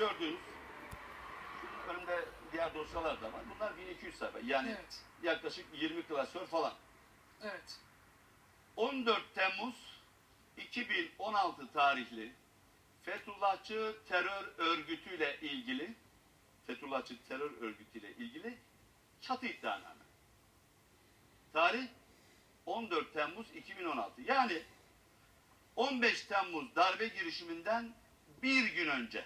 gördüğünüz önümde diğer dosyalar da var. Bunlar 1200 sayfa. Yani Evet. yaklaşık 20 klasör falan. Evet. 14 Temmuz 2016 tarihli Fethullahçı terör örgütüyle ilgili Fethullahçı terör örgütüyle ilgili çatı iddianame. Tarih 14 Temmuz 2016. Yani 15 Temmuz darbe girişiminden bir gün önce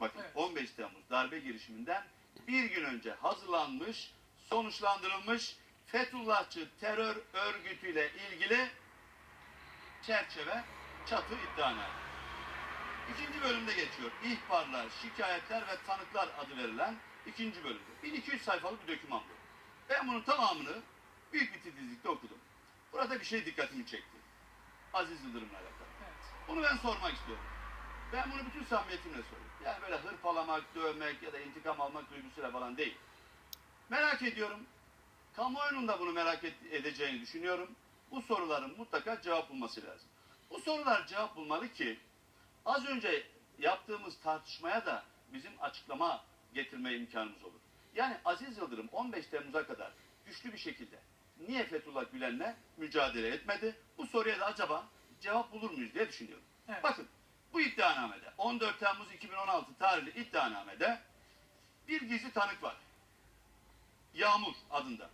bakın Evet. 15 Temmuz darbe girişiminden bir gün önce hazırlanmış, sonuçlandırılmış Fethullahçı terör örgütüyle ilgili çerçeve, çatı iddianame. İkinci bölümde geçiyor. İhbarlar, şikayetler ve tanıklar adı verilen ikinci bölümde. 1200 sayfalık bir doküman bu. Ben bunun tamamını büyük bir titizlikle okudum. Burada bir şey dikkatimi çekti. Aziz Yıldırım'la alakalı. Evet. Bunu ben sormak istiyorum. Ben bunu bütün samimiyetimle soruyorum. Yani böyle hırpalamak, dövmek ya da intikam almak duygusuyla falan değil. Merak ediyorum. Kamuoyunun da bunu merak edeceğini düşünüyorum. Bu soruların mutlaka cevap bulması lazım. Bu sorular cevap bulmalı ki az önce yaptığımız tartışmaya da bizim açıklama getirme imkanımız olur. Yani Aziz Yıldırım 15 Temmuz'a kadar güçlü bir şekilde niye Fethullah Gülen'le mücadele etmedi? Bu soruya da acaba cevap bulur muyuz diye düşünüyorum. Evet. Bakın bu iddianamede 14 Temmuz 2016 tarihli iddianamede bir gizli tanık var. Yağmur adında.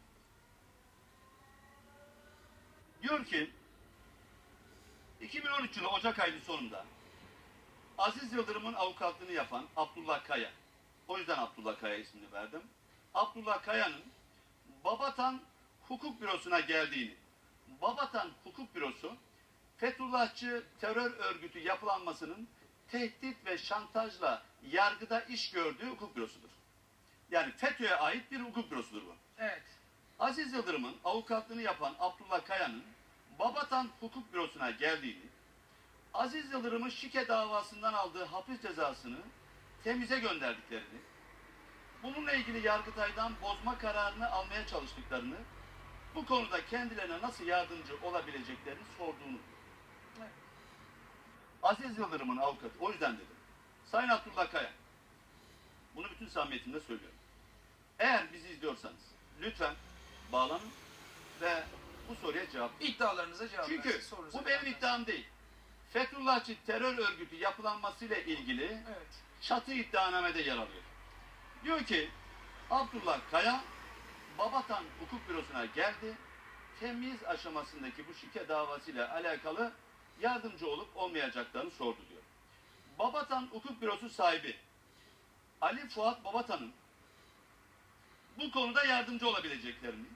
Diyor ki 2013 yılı Ocak ayının sonunda Aziz Yıldırım'ın avukatlığını yapan Abdullah Kaya, o yüzden Abdullah Kaya ismini verdim. Abdullah Kaya'nın Babatan Hukuk Bürosu'na geldiğini, Babatan Hukuk Bürosu Fethullahçı terör örgütü yapılanmasının tehdit ve şantajla yargıda iş gördüğü hukuk bürosudur. Yani FETÖ'ye ait bir hukuk bürosudur bu. Evet. Aziz Yıldırım'ın avukatlığını yapan Abdullah Kaya'nın Babatan Hukuk Bürosu'na geldiğini, Aziz Yıldırım'ın şike davasından aldığı hapis cezasını temize gönderdiklerini, bununla ilgili Yargıtay'dan bozma kararını almaya çalıştıklarını, bu konuda kendilerine nasıl yardımcı olabileceklerini sorduğunu. Aziz Yıldırım'ın avukatı, o yüzden dedim. Sayın Abdullah Kaya, bunu bütün samimiyetimle söylüyorum. Eğer bizi izliyorsanız lütfen bağlanın ve bu soruya cevap verin. İddialarınıza cevap Çünkü versin, sorunuza bu benim versin. iddiam değil. Fethullahçı terör örgütü yapılanmasıyla ilgili Evet. çatı iddianamede yer alıyor. Diyor ki Abdullah Kaya Babatan Hukuk Bürosu'na geldi. Temiz aşamasındaki bu şike davasıyla alakalı yardımcı olup olmayacaklarını sordu diyor. Babatan Hukuk Bürosu sahibi Ali Fuat Babatan'ın bu konuda yardımcı olabileceklerini,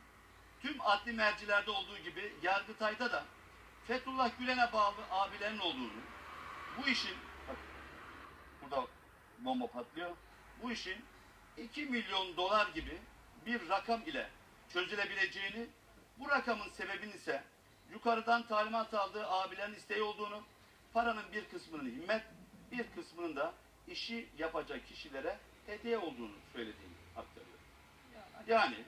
tüm adli mercilerde olduğu gibi Yargıtay'da da Fethullah Gülen'e bağlı abilerin olduğunu, bu işin, bak burada bomba patlıyor, bu işin 2 milyon dolar gibi bir rakam ile çözülebileceğini, bu rakamın sebebinin ise yukarıdan talimat aldığı abilerin isteği olduğunu, paranın bir kısmının himmet, bir kısmının da işi yapacak kişilere hediye olduğunu söylediğini aktarıyor. Yani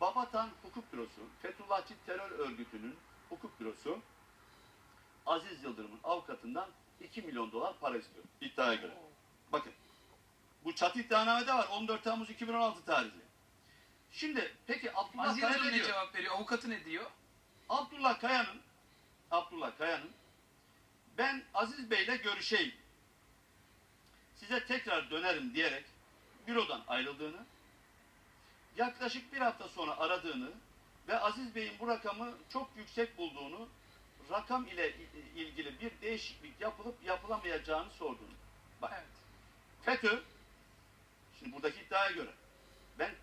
Babatan Hukuk Bürosu, Fethullahçı Terör Örgütü'nün hukuk bürosu Aziz Yıldırım'ın avukatından 2 milyon dolar para istiyor iddiaya göre. Bakın bu çatı iddianamede var 14 Temmuz 2016 tarihli. Şimdi peki Abdullah Aziz Yıldırım ne ne diyor? cevap veriyor? Avukatı ne diyor? Abdullah Kaya'nın Abdullah Kaya'nın ben Aziz Bey'le görüşeyim. Size tekrar dönerim diyerek bürodan ayrıldığını, yaklaşık bir hafta sonra aradığını ve Aziz Bey'in bu rakamı çok yüksek bulduğunu, rakam ile ilgili bir değişiklik yapılıp yapılamayacağını sorduğunu. Bak Evet. FETÖ, şimdi buradaki iddiaya göre, ben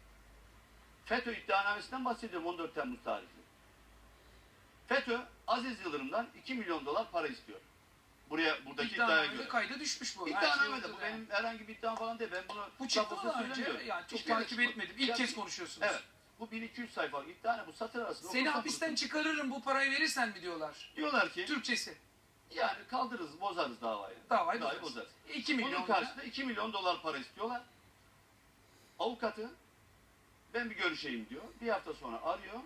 FETÖ iddianamesinden bahsediyorum 14 Temmuz tarihli. FETÖ, Aziz Yıldırım'dan 2 milyon dolar para istiyor. Buraya, buradaki iddiaya göre. kayda düşmüş bu. Şey İddianamede, bu ortada yani. benim herhangi bir iddiam falan değil. Ben bunu Bu çıktı mı önce? söylemiyorum. Yani çok Hiçbir yere takip çıkmadı. etmedim. İlk Ya- kez konuşuyorsunuz. Evet. Bu 1200 sayfalık iddianame, bu satır arasında. Seni okursan hapisten bulursun. çıkarırım bu parayı verirsen mi diyorlar? Diyorlar ki, Türkçesi. yani kaldırırız, bozarız davayı. Davayı bozarız. 2 milyon Bunun lira. karşısında 2 milyon dolar para istiyorlar. Avukatı ben bir görüşeyim diyor. Bir hafta sonra arıyor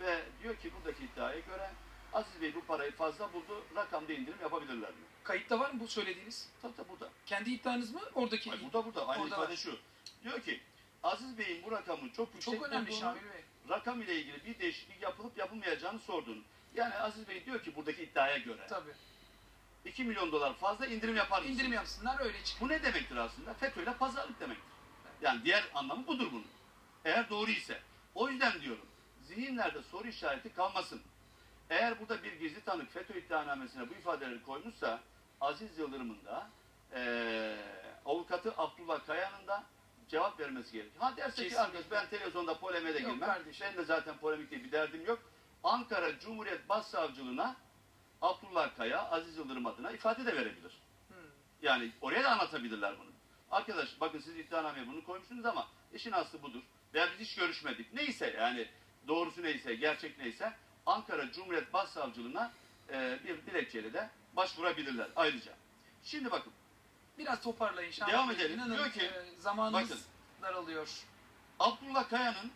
ve diyor ki buradaki iddiaya göre Aziz Bey bu parayı fazla buldu. Rakamda indirim yapabilirler mi? Kayıtta var mı bu söylediğiniz? Tabii tabii burada. Kendi iddianız mı? Oradaki Ay, burada burada aynı Orada ifade var. şu. Diyor ki Aziz Bey'in bu rakamı çok yüksek çok önemli bulduğunu, Şamil Bey. rakam ile ilgili bir değişiklik yapılıp yapılmayacağını sordun. Yani Aziz Bey diyor ki buradaki iddiaya göre Tabii. 2 milyon dolar fazla indirim yapar mısın? İndirim yapsınlar öyle çık. Bu ne demektir aslında? FETÖ'yle pazarlık demektir. Yani diğer anlamı budur bunun. Eğer doğru ise. O yüzden diyorum zihinlerde soru işareti kalmasın. Eğer burada bir gizli tanık FETÖ iddianamesine bu ifadeleri koymuşsa Aziz Yıldırım'ın da eee, avukatı Abdullah Kaya'nın da cevap vermesi gerekiyor. Ha derse ki Kesinlikle. arkadaş ben televizyonda polemiğe de Yok girmem. kardeşim. Benim de zaten polemikte bir derdim yok. Ankara Cumhuriyet Başsavcılığına Abdullah Kaya Aziz Yıldırım adına ifade de verebilir. Hmm. Yani oraya da anlatabilirler bunu. Arkadaş bakın siz iddianameye bunu koymuşsunuz ama işin aslı budur. Veya biz hiç görüşmedik. Neyse yani doğrusu neyse, gerçek neyse Ankara Cumhuriyet Başsavcılığına e, bir dilekçeyle de başvurabilirler ayrıca. Şimdi bakın Biraz toparlayın Şamil Devam edelim. İnanın Diyor ki, e, zamanınız bakın. daralıyor. Abdullah Kaya'nın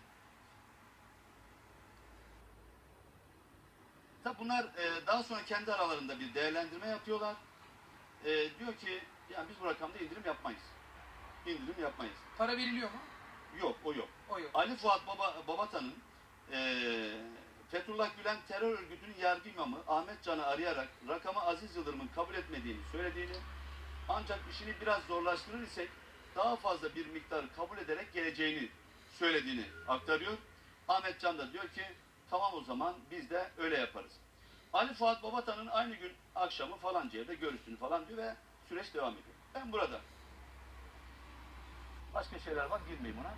Tabi bunlar e, daha sonra kendi aralarında bir değerlendirme yapıyorlar. E, diyor ki yani biz bu rakamda indirim yapmayız. İndirim yapmayız. Para veriliyor mu? Yok o yok. O yok. Ali Fuat Baba, Babatan'ın eee Fethullah Gülen terör örgütünün yargı imamı Ahmet Can'ı arayarak rakamı Aziz Yıldırım'ın kabul etmediğini söylediğini ancak işini biraz zorlaştırır isek daha fazla bir miktarı kabul ederek geleceğini söylediğini aktarıyor. Ahmet Can da diyor ki tamam o zaman biz de öyle yaparız. Ali Fuat Babatan'ın aynı gün akşamı falanca yerde görüştüğünü falan diyor ve süreç devam ediyor. Ben burada başka şeyler var girmeyeyim ona.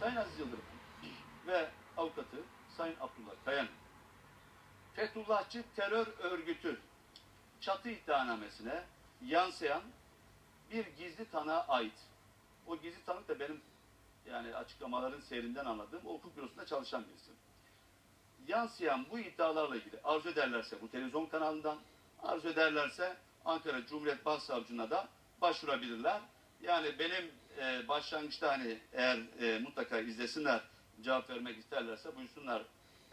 Sayın Aziz Yıldırım ve avukatı Sayın Abdullah Kayan Fethullahçı terör örgütü çatı iddianamesine yansıyan bir gizli tanığa ait. O gizli tanık da benim yani açıklamaların serinden anladığım o hukuk bürosunda çalışan birisi. Yansıyan bu iddialarla ilgili arzu ederlerse bu televizyon kanalından, arzu ederlerse Ankara Cumhuriyet Başsavcılığına da başvurabilirler. Yani benim e, başlangıçta hani eğer e, mutlaka izlesinler, cevap vermek isterlerse buyursunlar e,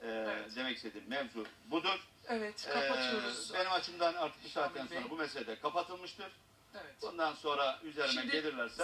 Evet. demek istediğim mevzu budur. Evet E, kapatıyoruz. benim açımdan artık bu saatten sonra bu mesele de kapatılmıştır. Evet. Bundan sonra üzerime Şimdi gelirlerse